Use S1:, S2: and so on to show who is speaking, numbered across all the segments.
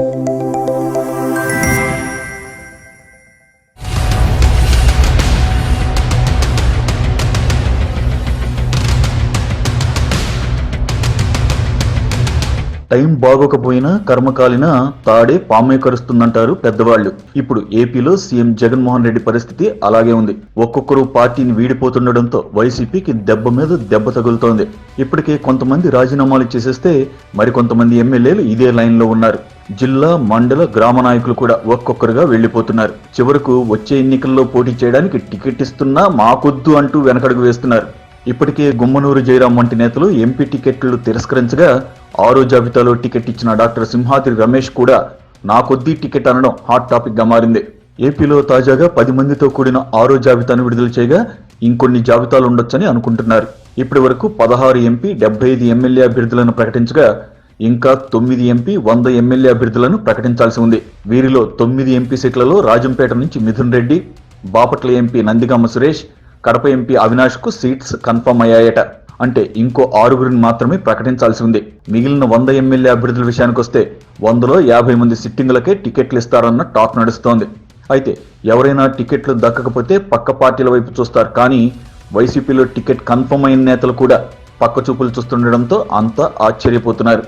S1: Time బాగోకపోయినా కర్మకాలిన తాడే పామే కరుస్తుందంటారు పెద్దవాళ్ళు. ఇప్పుడు ఏపీలో సీఎం జగన్మోహన్ రెడ్డి పరిస్థితి అలాగే ఉంది. ఒక్కొక్కరు పార్టీని వీడిపోతుండడంతో వైసీపీకి దెబ్బ మీద దెబ్బ తగులుతోంది. ఇప్పటికే కొంతమంది రాజీనామాలు చేసేస్తే మరికొంతమంది ఎమ్మెల్యేలు ఇదే లైన్లో ఉన్నారు. జిల్లా మండల గ్రామ నాయకులు కూడా ఒక్కొక్కరుగా వెళ్ళిపోతున్నారు చివరకు వచ్చే ఎన్నికల్లో పోటీ చేయడానికి టికెట్ ఇస్తున్నా మాకొద్దు అంటూ వెనకడుగు వేస్తున్నారు. ఇప్పటికే గుమ్మనూరు జయరాం వంటి నేతలు ఎంపీ టికెట్లు తిరస్కరించగా ఆరో జాబితాలో టికెట్ ఇచ్చిన డాక్టర్ సింహాద్రి రమేష్ కూడా నాకొద్దీ టికెట్ అనడం హాట్ టాపిక్గా మారింది. ఏపీలో తాజాగా పది మందితో కూడిన ఆరో జాబితాను విడుదల చేయగా ఇంకొన్ని జాబితాలు ఉండొచ్చని అనుకుంటున్నారు. ఇప్పటి వరకు పదహారు ఎంపీ డెబ్బై ఐదు ఎమ్మెల్యే అభ్యర్థులను ప్రకటించగా ఇంకా తొమ్మిది ఎంపీ వంద ఎమ్మెల్యే అభ్యర్థులను ప్రకటించాల్సి ఉంది. వీరిలో తొమ్మిది ఎంపీ సీట్లలో రాజంపేట నుంచి మిథున్ రెడ్డి బాపట్ల ఎంపీ నందిగామ సురేష్ కడప ఎంపీ అవినాష్కు సీట్స్ కన్ఫర్మ్ అయ్యాయట. అంటే ఇంకో ఆరుగురిని మాత్రమే ప్రకటించాల్సి ఉంది. మిగిలిన వంద ఎమ్మెల్యే అభ్యర్థుల విషయానికి వస్తే వందలో యాభై మంది సిట్టింగులకే టికెట్లు ఇస్తారన్న టాక్ నడుస్తోంది. అయితే ఎవరైనా టికెట్లు దక్కకపోతే పక్క పార్టీల వైపు చూస్తారు. కానీ వైసీపీలో టికెట్ కన్ఫర్మ్ అయిన నేతలు కూడా పక్క చూపులు చూస్తుండడంతో అంతా ఆశ్చర్యపోతున్నారు.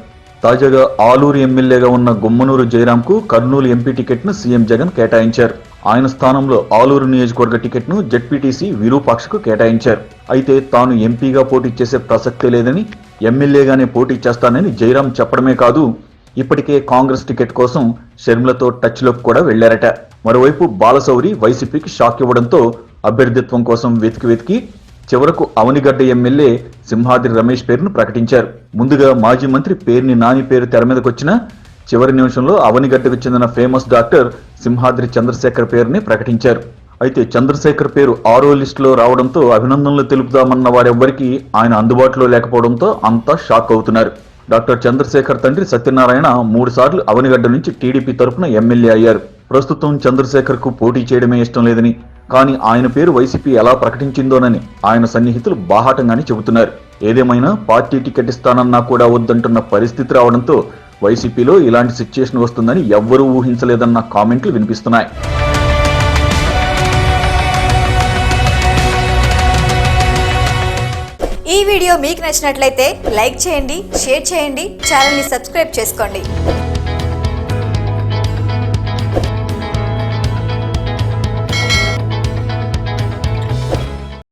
S1: తాజాగా ఆలూరు ఎమ్మెల్యేగా ఉన్న గుమ్మనూరు జయరాంకు కర్నూలు ఎంపీ టికెట్ను సీఎం జగన్ కేటాయించారు. ఆయన స్థానంలో ఆలూరు నియోజకవర్గ టికెట్ను జెడ్పీటీసీ విరూపాక్షకు కేటాయించారు. అయితే తాను ఎంపీగా పోటీ చేసే ప్రసక్తే లేదని ఎమ్మెల్యేగానే పోటీ చేస్తానని జయరాం చెప్పడమే కాదు ఇప్పటికే కాంగ్రెస్ టికెట్ కోసం షర్మిలతో టచ్లోకి కూడా వెళ్ళారట. మరోవైపు బాలశౌరి వైసీపీకి షాక్ ఇవ్వడంతో అభ్యర్థిత్వం కోసం వెతికి వెతికి చివరకు అవనిగడ్డ ఎమ్మెల్యే సింహాద్రి రమేష్ పేరును ప్రకటించారు. ముందుగా మాజీ మంత్రి పేరుని నాని పేరు తెర మీదకొచ్చినా చివరి నిమిషంలో అవనిగడ్డకు చెందిన ఫేమస్ డాక్టర్ సింహాద్రి చంద్రశేఖర్ పేరుని ప్రకటించారు. అయితే చంద్రశేఖర్ పేరు ఆరో లిస్టులో రావడంతో అభినందనలు తెలుపుదామన్న వారెవ్వరికీ ఆయన అందుబాటులో లేకపోవడంతో అంతా షాక్ అవుతున్నారు. డాక్టర్ చంద్రశేఖర్ తండ్రి సత్యనారాయణ మూడు సార్లు అవనిగడ్డ నుంచి టీడీపీ తరపున ఎమ్మెల్యే అయ్యారు. ప్రస్తుతం చంద్రశేఖర్కు పోటీ చేయడమే ఇష్టం లేదని కానీ ఆయన పేరు వైసీపీ ఎలా ప్రకటించిందోనని ఆయన సన్నిహితులు బాహాటంగానే చెబుతున్నారు. ఏదేమైనా పార్టీ టికెట్ ఇస్తానన్నా కూడా వద్దంటున్న పరిస్థితి రావడంతో వైసీపీలో ఇలాంటి సిచ్యుయేషన్ వస్తుందని ఎవ్వరూ ఊహించలేదన్న కామెంట్లు వినిపిస్తున్నాయి.
S2: ఈ వీడియో మీకు నచ్చినట్లయితే లైక్ చేయండి షేర్ చేయండి ఛానల్ని సబ్స్క్రైబ్ చేసుకోండి.